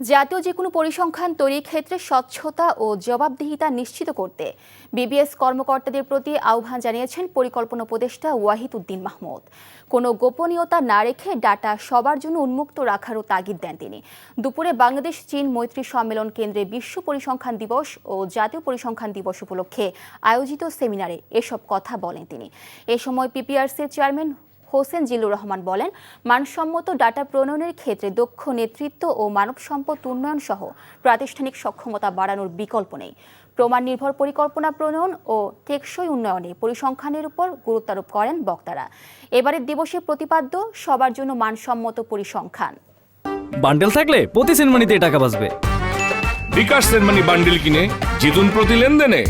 জাতীয় যে কোনো পরিসংখ্যান তৈরির ক্ষেত্রে স্বচ্ছতা ও জবাবদিহিতা নিশ্চিত করতে বিবিএস কর্মকর্তাদের প্রতি আহ্বান জানিয়েছেন পরিকল্পনা উপদেষ্টা ওয়াহিদ উদ্দিন মাহমুদ। কোনো গোপনীয়তা না রেখে ডাটা সবার জন্য উন্মুক্ত রাখারও তাগিদ দেন তিনি। দুপুরে বাংলাদেশ চীন মৈত্রী সম্মেলন কেন্দ্রে বিশ্ব পরিসংখ্যান দিবস ও জাতীয় পরিসংখ্যান দিবস উপলক্ষে আয়োজিত সেমিনারে এসব কথা বলেন তিনি। এ সময় পিপিআরসির চেয়ারম্যান হোসেন জিল্লুর রহমান বলেন মানসম্মত ডাটা প্রণয়নের ক্ষেত্রে দক্ষ নেতৃত্ব ও মানব সম্পদ উন্নয়ন সহ প্রাতিষ্ঠানিক সক্ষমতা বাড়ানোর বিকল্প নেই। প্রমাণ নির্ভর পরিকল্পনা প্রণয়ন ও টেকসই উন্নয়নে পরিসংখ্যানের উপর গুরুত্বারোপ করেন বক্তারা। এবারের দিবসে প্রতিপাদ্য সবার জন্য মানসম্মত পরিসংখ্যান। বান্ডেল থাকলে প্রতি সেনমানিতে টাকা বাঁচবে। বিকাশ সেনমানি বান্ডিল কিনে জিতুন প্রতি লেনদেনে।